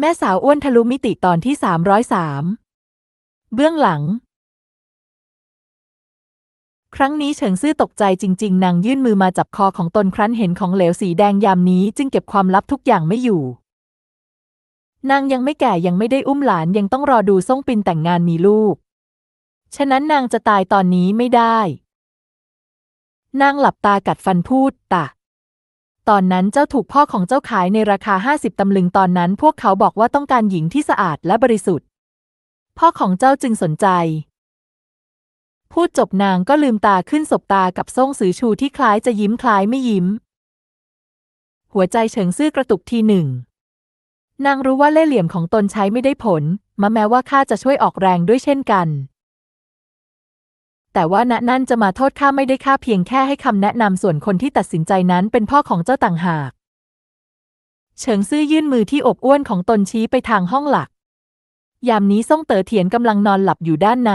แม่สาวอ้วนทะลุมิติตอนที่ 303 เบื้องหลัง ครั้งนี้เฉิงซื่อตกใจจริง ๆ นางยื่นมือมาจับคอของตนครั้นเห็นของเหลวสีแดงยามนี้จึงเก็บความลับทุกอย่างไม่อยู่ นางยังไม่แก่ยังไม่ได้อุ้มหลานยังต้องรอดูส่งปินแต่งงานมีลูก ฉะนั้นนางจะตายตอนนี้ไม่ได้ นางหลับตากัดฟันพูดตะ ตอนนั้นเจ้าถูกพ่อของเจ้าขายในราคาห้าสิบตำลึงตอนนั้นพวกเขาบอกว่าต้องการหญิงที่สะอาดและบริสุทธิ์ พ่อของเจ้าจึงสนใจ พูดจบนางก็ลืมตาขึ้นสบตากับซ่งสือชูที่คล้ายจะยิ้มคล้ายไม่ยิ้ม หัวใจเฉิงซื่อกระตุกทีหนึ่ง นางรู้ว่าเล่ห์เหลี่ยมของตนใช้ไม่ได้ผลมาแม้ว่าข้าจะช่วยออกแรงด้วยเช่นกัน แต่ว่าณนั่นจะมาโทษข้าไม่ได้ข้าเพียงแค่ให้คำแนะนำส่วนคนที่ตัดสินใจนั้นเป็นพ่อของเจ้าต่างหาก เฉิงซื่อยื่นมือที่อบอ้วนของตนชี้ไปทางห้องหลัก ยามนี้ซ่งเต๋อเถียนกำลังนอนหลับอยู่ด้านใน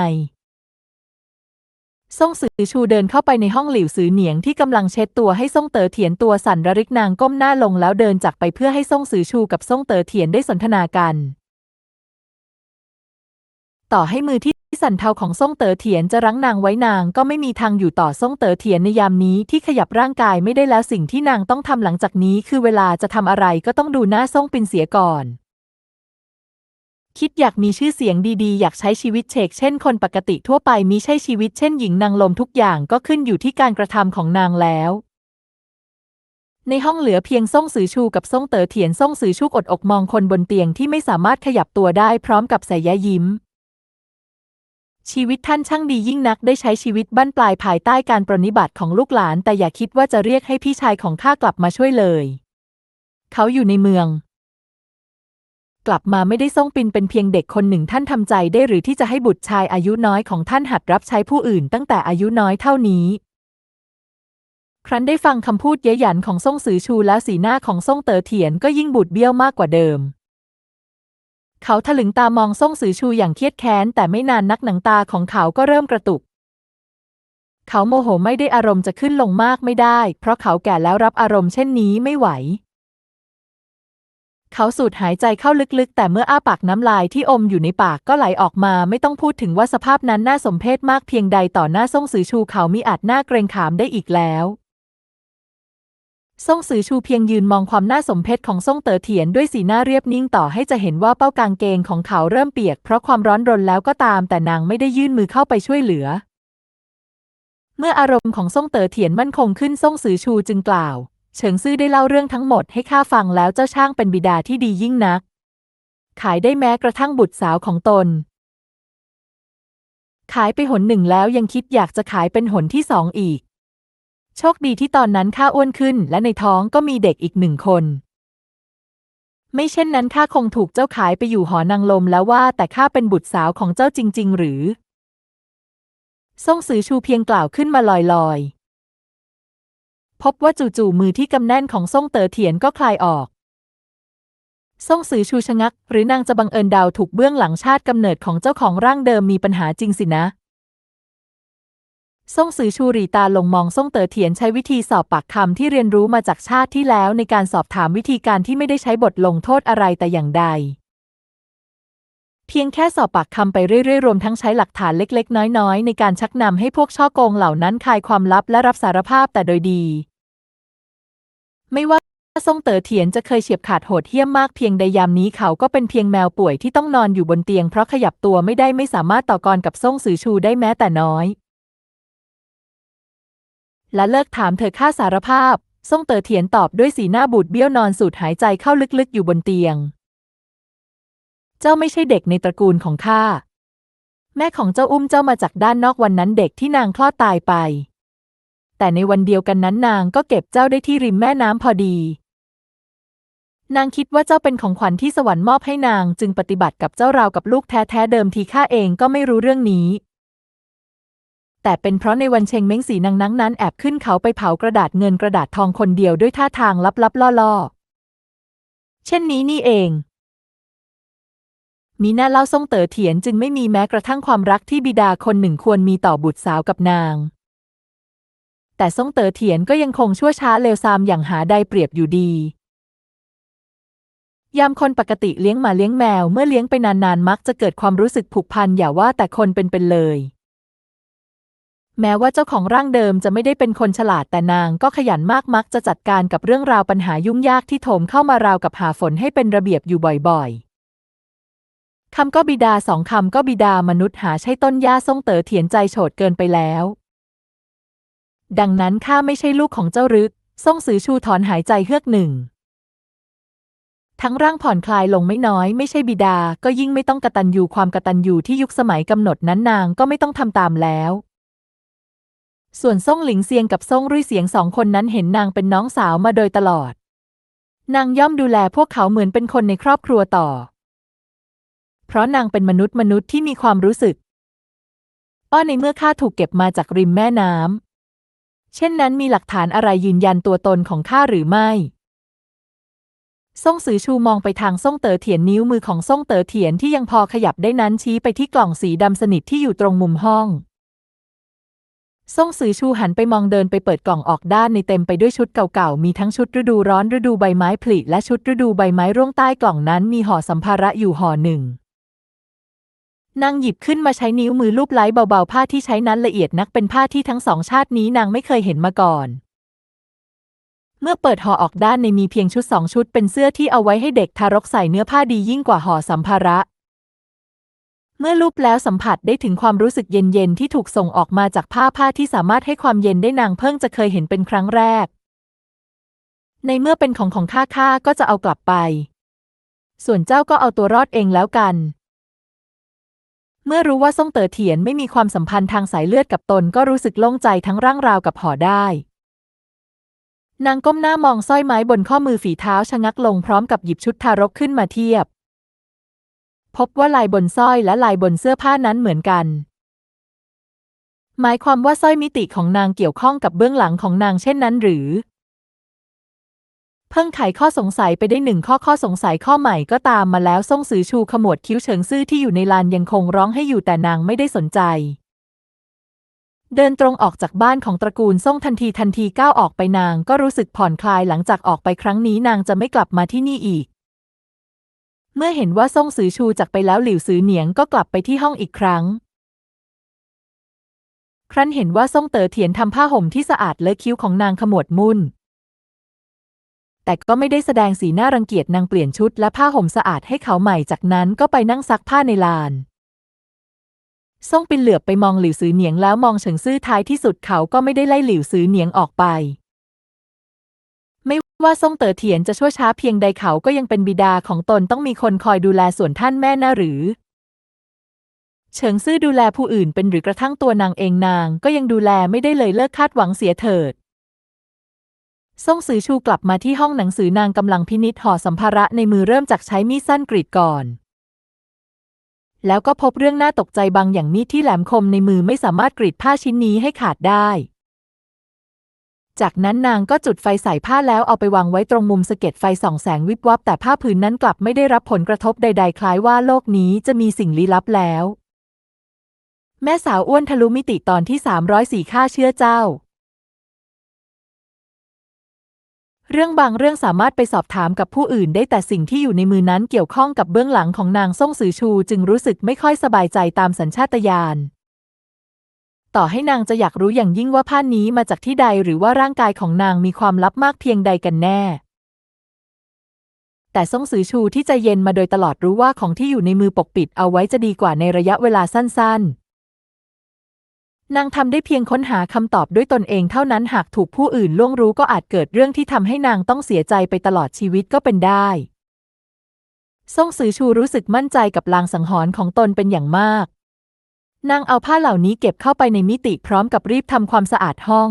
ซ่งสือชูเดินเข้าไปในห้องหลิวซือเหนียงที่กำลังเช็ดตัวให้ซ่งเต๋อเถียนตัวสั่นระริกนางก้มหน้าลงแล้วเดินจากไปเพื่อให้ซ่งสือชูกับซ่งเต๋อเถียนได้สนทนากัน ต่อให้มือที่ สันเทาของซ่งเต๋อเถียนจะรั้งนางไว้นางก็ไม่มีทางอยู่ต่อซ่งเต๋อเถียนในยามนี้ที่ขยับร่างกายไม่ได้แล้วสิ่งที่นางต้องทำหลังจากนี้ คือเวลาจะทำอะไรก็ต้องดูหน้าซ่งปินเสียก่อน คิดอยากมีชื่อเสียงดีๆ อยากใช้ชีวิตเชกเช่นคนปกติทั่วไปมิใช่ชีวิตเช่นหญิงนางลมทุกอย่างก็ขึ้นอยู่ที่การกระทำของนางแล้วในห้องเหลือเพียงซ่งสือชูกับซ่งเต๋อเถียนซ่งสือชูกอดอกมองคนบนเตียงที่ไม่สามารถขยับตัวได้พร้อมกับส่ยยิ้ม ชีวิตท่านช่างดียิ่งนักได้ใช้ชีวิตบั้นปลายภายใต้การปรนนิบัติของลูกหลาน แต่อย่าคิดว่าจะเรียกให้พี่ชายของข้ากลับมาช่วยเลย เขาอยู่ในเมือง กลับมาไม่ได้ส่งปินเป็นเพียงเด็กคนหนึ่งท่านทำใจได้หรือที่จะให้บุตรชายอายุน้อยของท่านหัดรับใช้ผู้อื่นตั้งแต่อายุน้อยเท่านี้ ครั้นได้ฟังคำพูดเย้ยหยันของซ่งสือชูแล้วสีหน้าของซ่งเต๋อเถียนก็ยิ่งบูดเบี้ยวมากกว่าเดิม เขาถลึงตามองซ่งสือชูอย่างเครียดแค้น แต่ไม่นานนักหนังตาของเขาก็เริ่มกระตุก เขาโมโหไม่ได้อารมณ์จะขึ้นลงมากไม่ได้ เพราะเขาแก่แล้วรับอารมณ์เช่นนี้ไม่ไหว เขาสูดหายใจเข้าลึกๆ แต่เมื่ออ้าปากน้ำลายที่อมอยู่ในปากก็ไหลออกมาไม่ต้องพูดถึงว่าสภาพนั้นน่าสมเพชมากเพียงใดต่อหน้าซ่งสือชูเขามิอาจหน้าเกรงขามได้อีกแล้ว ซ่งสือชูเพียงยืนมองความน่าสมเพชของซ่งเต๋อเถียนด้วยสีหน้าเรียบนิ่งต่อให้จะเห็นว่าเป้ากางเกงของเขาเริ่มเปียกเพราะความร้อนรนแล้วก็ตาม แต่นางไม่ได้ยื่นมือเข้าไปช่วยเหลือ เมื่ออารมณ์ของซ่งเต๋อเถียนมั่นคงขึ้นซ่งสือชูจึงกล่าว เฉิงซื่อได้เล่าเรื่องทั้งหมดให้ข้าฟังแล้วเจ้าช่างเป็นบิดาที่ดียิ่งนัก ขายได้แม้กระทั่งบุตรสาวของตน ขายไปหนหนึ่งแล้วยังคิดอยากจะขายเป็นหนที่สองอีก โชคดีที่ตอนนั้นข้าอ้วนขึ้น และในท้องก็มีเด็กอีกหนึ่งคน ไม่เช่นนั้นข้าคงถูกเจ้าขายไปอยู่หอนางลมแล้วว่าแต่ข้าเป็นบุตรสาวของเจ้าจริง ๆ หรือซ่งสือชูเพียงกล่าวขึ้นมาลอยๆ พบว่าจู่ๆมือที่กำแน่นของซ่งเต๋อเถียนก็คลายออกซ่งสือชูชะงัก หรือนางจะบังเอิญดาวถูกเบื้องหลังชาติกำเนิดของเจ้าของร่างเดิมมีปัญหาจริงสินะ ซ่งสือชูรีตาลงมองซ่งเต๋อเถียนใช้วิธีสอบปากคำที่เรียนรู้มาจากชาติที่แล้วในการสอบถามวิธีการที่ไม่ได้ใช้บทลงโทษอะไรแต่อย่างใด เพียงแค่สอบปากคำไปเรื่อยๆ รวมทั้งใช้หลักฐานเล็กๆ น้อยๆ ในการชักนำให้พวกช่อโกงเหล่านั้นคลายความลับและรับสารภาพแต่โดยดี ไม่ว่าซ่งเต๋อเถียนจะเคยเฉียบขาดโหดเหี้ยมมากเพียงใดยามนี้เขาก็เป็นเพียงแมวป่วยที่ต้องนอนอยู่บนเตียงเพราะขยับตัวไม่ได้ไม่สามารถต่อกรกับซ่งสือชูได้แม้แต่น้อย และเลิกถามเธอค่าสารภาพซ่งเต๋อเถียนตอบด้วยสีหน้าบูดเบี้ยวนอนสูดหายใจเข้าลึกๆอยู่บนเตียง เจ้าไม่ใช่เด็กในตระกูลของข้า แม่ของเจ้าอุ้มเจ้ามาจากด้านนอกวันนั้นเด็กที่นางคลอดตายไป แต่ในวันเดียวกันนั้นนางก็เก็บเจ้าได้ที่ริมแม่น้ำพอดี นางคิดว่าเจ้าเป็นของขวัญที่สวรรค์มอบให้นางจึงปฏิบัติกับเจ้าราวกับลูกแท้ๆเดิมทีข้าเองก็ไม่รู้เรื่องนี้ แต่เป็นเพราะในวันเชงเม้งสีนางนังนั้นแอบขึ้นเขาไปเผากระดาษเงินกระดาษทองคนเดียวด้วยท่าทางลับๆล่อๆ เช่นนี้นี่เอง มีหน้าเล่าซ่งเต๋อเถียนจึงไม่มีแม้กระทั่งความรักที่บิดาคนหนึ่งควรมีต่อบุตรสาวกับนาง แต่ซ่งเต๋อเถียนก็ยังคงชั่วช้าเลวทรามอย่างหาใดเปรียบอยู่ดียามคนปกติเลี้ยงหมาเลี้ยงแมวเมื่อเลี้ยงไปนานๆ มักจะเกิดความรู้สึกผูกพันอย่าว่าแต่คนเป็นๆเลย แม้ว่าเจ้าของร่างเดิมจะไม่ได้เป็นคนฉลาดแต่นางก็ขยันมากมักจะจัดการกับเรื่องราวปัญหายุ่งยากที่โถมเข้ามาราวกับหาฝนให้เป็นระเบียบอยู่บ่อยๆคำก็บิดาสองคำก็บิดามนุษย์หาใช่ต้นหญ้าส่งเต๋อเถียนใจโฉดเกินไปแล้ว ดังนั้นข้าไม่ใช่ลูกของเจ้ารึกส่งสือชูถอนหายใจเฮือกหนึ่ง ทั้งร่างผ่อนคลายลงไม่น้อยไม่ใช่บิดาก็ยิ่งไม่ต้องกระตันยูความกระตันยูที่ยุคสมัยกำหนดนั้นนางก็ไม่ต้องทำตามแล้ว ส่วนซ่งหลิงเซียงกับซ่งรุ่ยเสียงสองคนนั้นเห็นนางเป็นน้องสาวมาโดยตลอด นางย่อมดูแลพวกเขาเหมือนเป็นคนในครอบครัวต่อ เพราะนางเป็นมนุษย์มนุษย์ที่มีความรู้สึก อ้อในเมื่อข้าถูกเก็บมาจากริมแม่น้ำ เช่นนั้นมีหลักฐานอะไรยืนยันตัวตนของข้าหรือไม่ซ่งซือชูมองไปทางซ่งเต๋อเถียนนิ้วมือของซ่งเต๋อเถียนที่ยังพอขยับได้นั้นชี้ไปที่กล่องสีดำสนิทที่อยู่ตรงมุมห้อง ซ่งซือชูหันไปมองเดินไปเปิดกล่องออกด้านในเต็มไปด้วยชุดเก่าๆ มีทั้งชุดฤดูร้อนฤดูใบไม้ผลิและชุดฤดูใบไม้ร่วงใต้กล่องนั้นมีห่อสัมภาระอยู่ห่อหนึ่งนางหยิบขึ้นมาใช้นิ้วมือลูบไล้เบาๆ ผ้าที่ใช้นั้นละเอียดนักเป็นผ้าที่ทั้งสองชาตินี้นางไม่เคยเห็นมาก่อน เมื่อเปิดห่อออกด้านในมีเพียงชุดสองชุดเป็นเสื้อที่เอาไว้ให้เด็กทารกใส่เนื้อผ้าดียิ่งกว่าห่อสัมภาระ เมื่อลูบแล้วสัมผัสได้ถึงความรู้สึกเย็นๆที่ถูกส่งออกมาจากผ้าผ้าที่สามารถให้ความเย็นได้นางเพิ่งจะเคยเห็นเป็นครั้งแรก ในเมื่อเป็นของของข้าข้าก็จะเอากลับไป ส่วนเจ้าก็เอาตัวรอดเองแล้วกัน เมื่อรู้ว่าซ่งเต๋อเถียนไม่มีความสัมพันธ์ทางสายเลือดกับตนก็รู้สึกโล่งใจทั้งร่างราวกับห่อได้ นางก้มหน้ามองสร้อยไม้บนข้อมือฝีเท้าชะงักลงพร้อมกับหยิบชุดทารกขึ้นมาเทียบ พบว่าลายบนสร้อยและลายบนเสื้อผ้านั้นเหมือนกัน หมายความว่าสร้อยมิติของนางเกี่ยวข้องกับเบื้องหลังของนางเช่นนั้นหรือ เพิ่งไขข้อสงสัยไปได้หนึ่งข้อข้อสงสัยข้อใหม่ก็ตามมาแล้วซ่งซือชูขมวดคิ้วเฉิงซื่อที่อยู่ในลานยังคงร้องให้อยู่แต่นางไม่ได้สนใจเดินตรงออกจากบ้านของตระกูลซ่งทันทีทันทีก้าวออกไปนางก็รู้สึกผ่อนคลายหลังจากออกไปครั้งนี้นางจะไม่กลับมาที่นี่อีก เมื่อเห็นว่าซ่งซือชูจากไปแล้วหลิวซือเหนียงก็กลับไปที่ห้องอีกครั้ง ครั้นเห็นว่าซ่งเต๋อเถียนทำผ้าห่มที่สะอาดแลอะคิ้วของนางขมวดมุ่น แต่ก็ไม่ได้แสดงสีหน้ารังเกียจนางเปลี่ยนชุดและผ้าห่มสะอาดให้เขาใหม่จากนั้นก็ไปนั่งซักผ้าในลานซ่งปินเหลือบไปมองหลิวซือเหนียงแล้วมองเฉิงซื่อท้ายที่สุดเขาก็ไม่ได้ไล่หลิวซือเหนียงออกไป ไม่ว่าซ่งเต๋อเถียนจะชั่วช้าเพียงใดเขาก็ยังเป็นบิดาของตนต้องมีคนคอยดูแลส่วนท่านแม่นะหรือ เฉิงซื่อดูแลผู้อื่นเป็นหรือกระทั่งตัวนางเองนางก็ยังดูแลไม่ได้เลยเลิกคาดหวังเสียเถิดซ่งซือชูกลับมาที่ห้องหนังสือนางกำลังพินิจห่อสัมภาระในมือเริ่มจากใช้มีดสั้นกรีดก่อน แล้วก็พบเรื่องน่าตกใจบางอย่างมีดที่แหลมคมในมือไม่สามารถกรีดผ้าชิ้นนี้ให้ขาดได้ จากนั้นนางก็จุดไฟใส่ผ้าแล้วเอาไปวางไว้ตรงมุมสะเก็ดไฟส่องแสงวิบวับ แต่ผ้าผืนนั้นกลับไม่ได้รับผลกระทบใด ๆ คล้ายว่าโลกนี้จะมีสิ่งลี้ลับแล้ว แม่สาวอ้วนทะลุมิติตอนที่ 304ค่าเชื่อเจ้า เรื่องบางเรื่องสามารถไปสอบถามกับผู้อื่นได้แต่สิ่งที่อยู่ในมือนั้นเกี่ยวข้องกับเบื้องหลังของนางซ่งซือชู จึงรู้สึกไม่ค่อยสบายใจตามสัญชาตญาณ ต่อให้นางจะอยากรู้อย่างยิ่งว่าผ้านี้มาจากที่ใดหรือว่าร่างกายของนางมีความลับมากเพียงใดกันแน่ แต่ซ่งซือชูที่ใจเย็นมาโดยตลอดรู้ว่าของที่อยู่ในมือปกปิดเอาไว้จะดีกว่าในระยะเวลาสั้น ๆ นางทำได้เพียงค้นหาคำตอบด้วยตนเองเท่านั้นหากถูกผู้อื่นล่วงรู้ก็อาจเกิดเรื่องที่ทำให้นางต้องเสียใจไปตลอดชีวิตก็เป็นได้ซ่งซือชูรู้สึกมั่นใจกับลางสังหรณ์ของตนเป็นอย่างมาก นางเอาผ้าเหล่านี้เก็บเข้าไปในมิติพร้อมกับรีบทำความสะอาดห้อง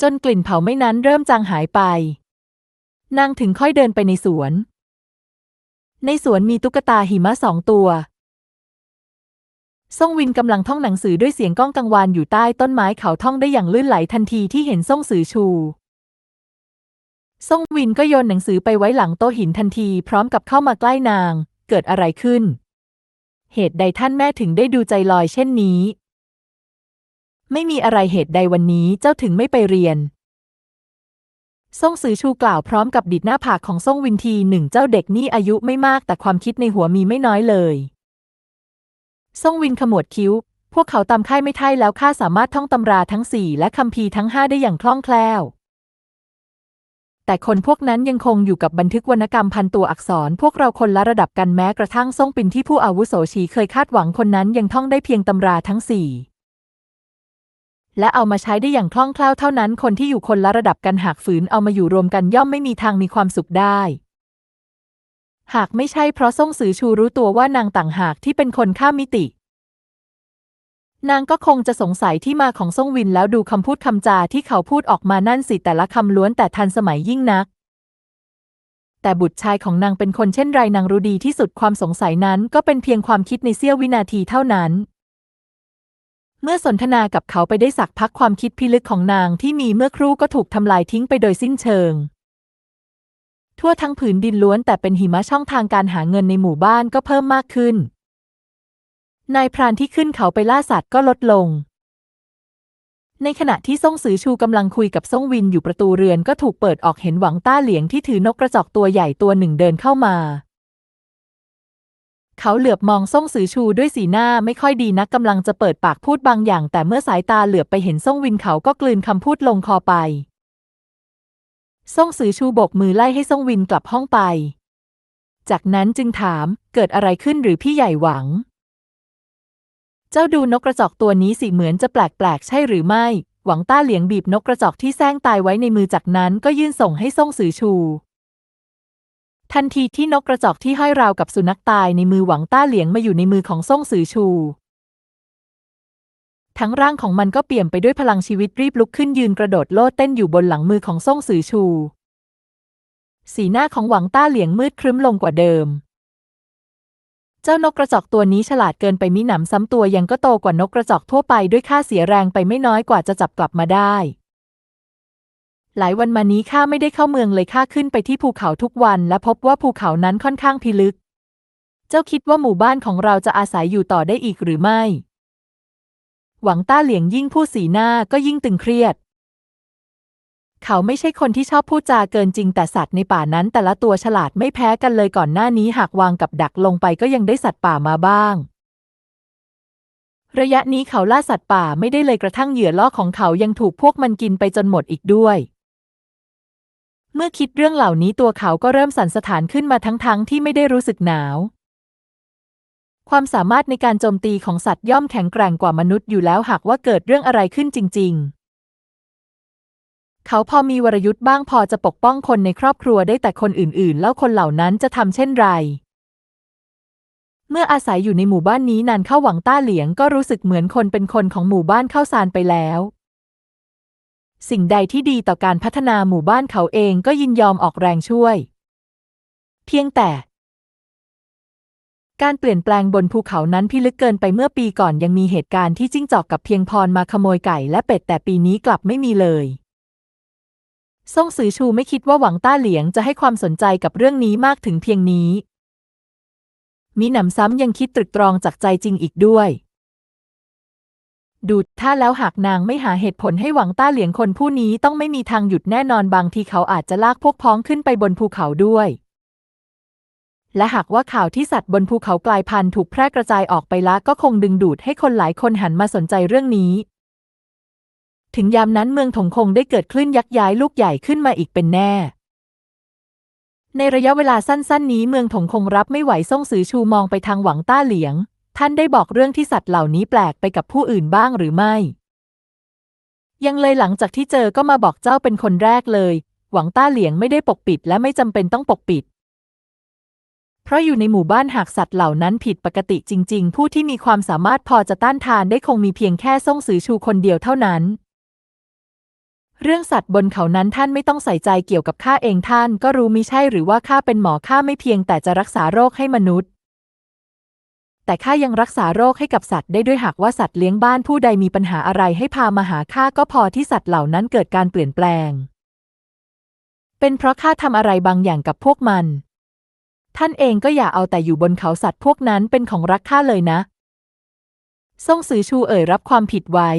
จนกลิ่นเผาไม่นั้นเริ่มจางหายไป นางถึงค่อยเดินไปในสวน ในสวนมีตุ๊กตาหิมะสองตัวซ่งวินกำลังท่องหนังสือด้วยเสียงก้องกังวานอยู่ใต้ต้นไม้เขาท่องได้อย่างลื่นไหลทันทีที่เห็นซ่งซือชูซ่งวินก็โยนหนังสือไปไว้หลังโต๊ะหินทันทีพร้อมกับเข้ามาใกล้นาง เกิดอะไรขึ้น เหตุใดท่านแม่ถึงได้ดูใจลอยเช่นนี้ ไม่มีอะไรเหตุใดวันนี้เจ้าถึงไม่ไปเรียนซ่งซือชูกล่าวพร้อมกับดิดหน้าผากของซ่งวินทีหนึ่งเจ้าเด็กนี่อายุไม่มากแต่ความคิดในหัวมีไม่น้อยเลยซ่งวินขมวดคิ้ว พวกเขาตำค่ายไม่ไท่แล้วข้าสามารถท่องตำราทั้งสี่และคัมภีทั้งห้าได้อย่างคล่องแคล่ว แต่คนพวกนั้นยังคงอยู่กับบันทึกวรรณกรรมพันตัวอักษร พวกเราคนละระดับกันแม้กระทั่งซ่งปินที่ผู้อาวุโสชีเคยคาดหวังคนนั้นยังท่องได้เพียงตำราทั้งสี่และเอามาใช้ได้อย่างคล่องแคล่วเท่านั้น คนที่อยู่คนละระดับกันหากฝืนเอามาอยู่รวมกันย่อมไม่มีทางมีความสุขได้ หากไม่ใช่เพราะซ่งซือชูรู้ตัวว่านางต่างหากที่เป็นคนข้ามมิติ นางก็คงจะสงสัยที่มาของซ่งวินแล้วดูคำพูดคำจาที่เขาพูดออกมานั่นสิแต่ละคำล้วนแต่ทันสมัยยิ่งนัก แต่บุตรชายของนางเป็นคนเช่นไรนางรู้ดีที่สุดความสงสัยนั้นก็เป็นเพียงความคิดในเสี้ยววินาทีเท่านั้น เมื่อสนทนากับเขาไปได้สักพักความคิดพิลึกของนางที่มีเมื่อครู่ก็ถูกทำลายทิ้งไปโดยสิ้นเชิง ทั่วทั้งผืนดินล้วนแต่เป็นหิมะช่องทางการหาเงินในหมู่บ้านก็เพิ่มมากขึ้น นายพรานที่ขึ้นเขาไปล่าสัตว์ก็ลดลง ในขณะที่ซ่งซือชูกำลังคุยกับซ่งวินอยู่ประตูเรือนก็ถูกเปิดออกเห็นหวังต้าเหลียงที่ถือนกกระจอกตัวใหญ่ตัวหนึ่งเดินเข้ามา เขาเหลือบมองซ่งซือชูด้วยสีหน้าไม่ค่อยดีนักกำลังจะเปิดปากพูดบางอย่าง แต่เมื่อสายตาเหลือบไปเห็นซ่งวินเขาก็กลืนคำพูดลงคอไปซ่งซือชูโบกมือไล่ให้ซ่งวินกลับห้องไป จากนั้นจึงถามเกิดอะไรขึ้นหรือพี่ใหญ่หวัง เจ้าดูนกกระจอกตัวนี้สิเหมือนจะแปลกๆ ใช่หรือไม่ หวังต้าเหลียงบีบนกกระจอกที่แซงตายไว้ในมือจากนั้นก็ยื่นส่งให้ซ่งซือชู ทันทีที่นกกระจอกที่ห้อยราวกับสุนัขตายในมือหวังต้าเหลียงมาอยู่ในมือของซ่งซือชู ทั้งร่างของมันก็เปี่ยมไปด้วยพลังชีวิตรีบลุกขึ้นยืนกระโดดโลดเต้นอยู่บนหลังมือของซ่งซือชู สีหน้าของหวังต้าเหลียงมืดครึ้มลงกว่าเดิม เจ้านกกระจอกตัวนี้ฉลาดเกินไปมิหนำซ้ำตัวยังก็โตกว่านกกระจอกทั่วไปด้วยค่าเสียแรงไปไม่น้อยกว่าจะจับกลับมาได้ หลายวันมานี้ข้าไม่ได้เข้าเมืองเลยข้าขึ้นไปที่ภูเขาทุกวัน และพบว่าภูเขานั้นค่อนข้างพิลึก เจ้าคิดว่าหมู่บ้านของเราจะอาศัยอยู่ต่อได้อีกหรือไม่ หวังต้าเหลียงยิ่งพูดสีหน้าก็ยิ่งตึงเครียด เขาไม่ใช่คนที่ชอบพูดจาเกินจริงแต่สัตว์ในป่านั้นแต่ละตัวฉลาดไม่แพ้กันเลยก่อนหน้านี้หากวางกับดักลงไปก็ยังได้สัตว์ป่ามาบ้าง ระยะนี้เขาล่าสัตว์ป่าไม่ได้เลยกระทั่งเหยื่อล่อของเขายังถูกพวกมันกินไปจนหมดอีกด้วย เมื่อคิดเรื่องเหล่านี้ตัวเขาก็เริ่มสั่นสถานขึ้นมาทั้งๆทที่ไม่ได้รู้สึกหนาวความสามารถในการโจมตีของสัตว์ย่อมแข็งแกร่งกว่ามนุษย์อยู่แล้วหากว่าเกิดเรื่องอะไรขึ้นจริง ๆ เขาพอมีวรยุทธ์บ้างพอจะปกป้องคนในครอบครัวได้แต่คนอื่นๆ แล้วคนเหล่านั้นจะทำเช่นไร เมื่ออาศัยอยู่ในหมู่บ้านนี้นานเข้าหวังต้าเหลียงก็รู้สึกเหมือนคนเป็นคนของหมู่บ้านเข้าซานไปแล้ว สิ่งใดที่ดีต่อการพัฒนาหมู่บ้านเขาเองก็ยินยอมออกแรงช่วย เพียงแต่ การเปลี่ยนแปลงบนภูเขานั้นพิลึกเกินไปเมื่อปีก่อนยังมีเหตุการณ์ที่จิ้งจอกกับเพียงพรมาขโมยไก่และเป็ดแต่ปีนี้กลับไม่มีเลย ซ่งซือชูไม่คิดว่าหวังต้าเหลียงจะให้ความสนใจกับเรื่องนี้มากถึงเพียงนี้ มีหนำซ้ำยังคิดตรึกตรองจากใจจริงอีกด้วย ดูท่าแล้วหากนางไม่หาเหตุผลให้หวังต้าเหลียงคนผู้นี้ต้องไม่มีทางหยุดแน่นอนบางทีเขาอาจจะลากพวกพ้องขึ้นไปบนภูเขาด้วย และหากว่าข่าวที่สัตว์บนภูเขากลายพันธุ์ถูกแพร่กระจายออกไปละก็คงดึงดูดให้คนหลายคนหันมาสนใจเรื่องนี้ ถึงยามนั้นเมืองถงคงได้เกิดคลื่นยักษ์ย้ายลูกใหญ่ขึ้นมาอีกเป็นแน่ ในระยะเวลาสั้นๆ นี้เมืองถงคงรับไม่ไหวส่งสือชูมองไปทางหวังต้าเหลียง ท่านได้บอกเรื่องที่สัตว์เหล่านี้แปลกไปกับผู้อื่นบ้างหรือไม่ ยังเลยหลังจากที่เจอก็มาบอกเจ้าเป็นคนแรกเลย หวังต้าเหลียงไม่ได้ปกปิดและไม่จำเป็นต้องปกปิดเพราะอยู่ในหมู่บ้านหากสัตว์เหล่านั้นผิดปกติจริง ๆ ผู้ที่มีความสามารถพอจะต้านทานได้คงมีเพียงแค่ส่งสือชูคนเดียวเท่านั้น เรื่องสัตว์บนเขานั้นท่านไม่ต้องใส่ใจเกี่ยวกับข้าเองท่าน ก็รู้มิใช่หรือว่าข้าเป็นหมอข้าไม่เพียงแต่จะรักษาโรคให้มนุษย์ แต่ข้ายังรักษาโรคให้กับสัตว์ได้ด้วยหากว่าสัตว์เลี้ยงบ้านผู้ใดมีปัญหาอะไรให้พามาหาข้าก็พอที่สัตว์เหล่านั้นเกิดการเปลี่ยนแปลง เป็นเพราะข้าทำอะไรบางอย่างกับพวกมัน ท่านเองก็อย่าเอาแต่อยู่บนเขาสัตว์พวกนั้นเป็นของรักข้าเลยนะ ซ่งซือชูเอ่ยรับความผิดไว้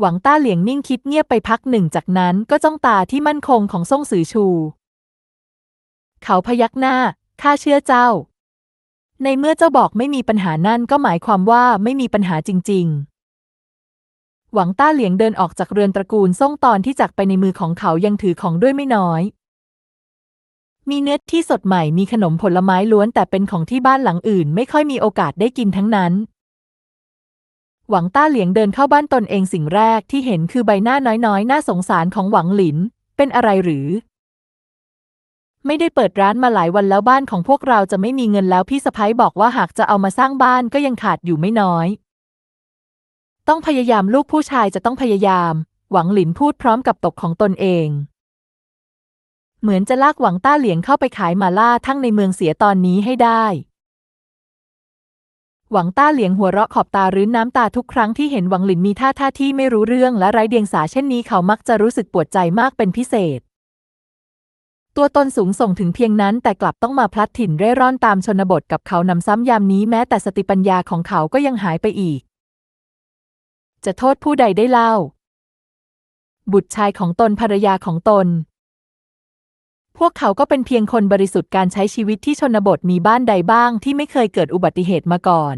หวังต้าเหลียงนิ่งคิดเงียบไปพักหนึ่งจากนั้นก็จ้องตาที่มั่นคงของซ่งสือชู เขาพยักหน้า ข้าเชื่อเจ้า ในเมื่อเจ้าบอกไม่มีปัญหานั่นก็หมายความว่าไม่มีปัญหาจริง ๆหวังต้าเหลียงเดินออกจากเรือนตระกูลซ่งตอนที่จักไปในมือของเขายังถือของด้วยไม่น้อย มีเนื้อที่สดใหม่มีขนมผลไม้ล้วนแต่เป็นของที่บ้านหลังอื่น ไม่ค่อยมีโอกาสได้กินทั้งนั้น หวังต้าเหลียงเดินเข้าบ้านตนเองสิ่งแรกที่เห็นคือใบหน้าน้อยๆ น่าสงสารของหวังหลิน เป็นอะไรหรือ ไม่ได้เปิดร้านมาหลายวันแล้วบ้านของพวกเราจะไม่มีเงินแล้วพี่สะพ้ยบอกว่าหากจะเอามาสร้างบ้านก็ยังขาดอยู่ไม่น้อย ต้องพยายามลูกผู้ชายจะต้องพยายาม หวังหลินพูดพร้อมกับตกของตนเอง เหมือนจะลากหวังต้าเหลียงเข้าไปขายมาล่าทั้งในเมืองเสียตอนนี้ให้ได้ หวังต้าเหลียงหัวเราะขอบตารื้นน้ำตาทุกครั้งที่เห็นหวังหลินมีท่าท่าที่ไม่รู้เรื่องและไร้เดียงสาเช่นนี้เขามักจะรู้สึกปวดใจมากเป็นพิเศษ ตัวตนสูงส่งถึงเพียงนั้นแต่กลับต้องมาพลัดถิ่นเร่ร่อนตามชนบทกับเขานำซ้ำยามนี้แม้แต่สติปัญญาของเขาก็ยังหายไปอีก จะโทษผู้ใดได้เล่า บุตรชายของตนภรรยาของตน พวกเขาก็เป็นเพียงคนบริสุทธิ์การใช้ชีวิตที่ชนบทมีบ้านใดบ้างที่ไม่เคยเกิดอุบัติเหตุมาก่อน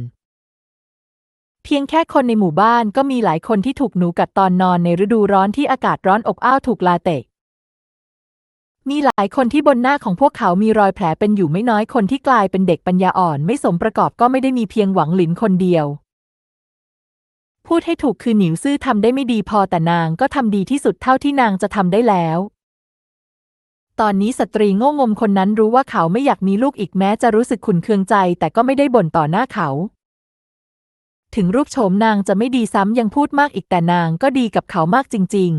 เพียงแค่คนในหมู่บ้านก็มีหลายคนที่ถูกหนูกัดตอนนอนในฤดูร้อนที่อากาศร้อนอบอ้าวถูกลาเตะมีหลายคนที่บนหน้าของพวกเขามีรอยแผลเป็นอยู่ไม่น้อยคนที่กลายเป็นเด็กปัญญาอ่อนไม่สมประกอบก็ไม่ได้มีเพียงหวังหลินคนเดียว พูดให้ถูกคือหนิวซื่อทำได้ไม่ดีพอแต่นางก็ทำดีที่สุดเท่าที่นางจะทำได้แล้ว ตอนนี้สตรีโง่งมคนนั้นรู้ว่าเขาไม่อยากมีลูกอีกแม้จะรู้สึกขุนเคืองใจ แต่ก็ไม่ได้บ่นต่อหน้าเขา ถึงรูปโฉมนางจะไม่ดีซ้ำยังพูดมากอีกแต่นางก็ดีกับเขามากจริง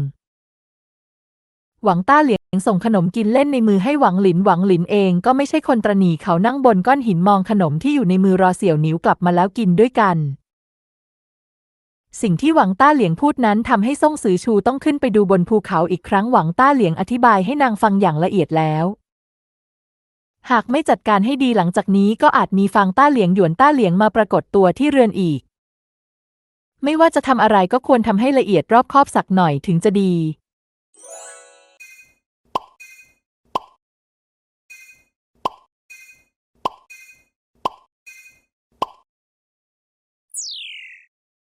ๆ หวังต้าเหลียงส่งขนมกินเล่นในมือให้หวังหลินหวังหลินเองก็ไม่ใช่คนตรณีเขานั่งบนก้อนหินมองขนมที่อยู่ในมือรอเสี่ยวหนิวกลับมาแล้วกินด้วยกัน สิ่งที่หวังต้าเหลียงพูดนั้นทำให้ซ่งสือชูต้องขึ้นไปดูบนภูเขาอีกครั้งหวังต้าเหลียงอธิบายให้นางฟังอย่างละเอียดแล้ว หากไม่จัดการให้ดีหลังจากนี้ก็อาจมีฟางต้าเหลียงหยวนต้าเหลียงมาปรากฏตัวที่เรือนอีก ไม่ว่าจะทำอะไรก็ควรทำให้ละเอียดรอบคอบสักหน่อยถึงจะดี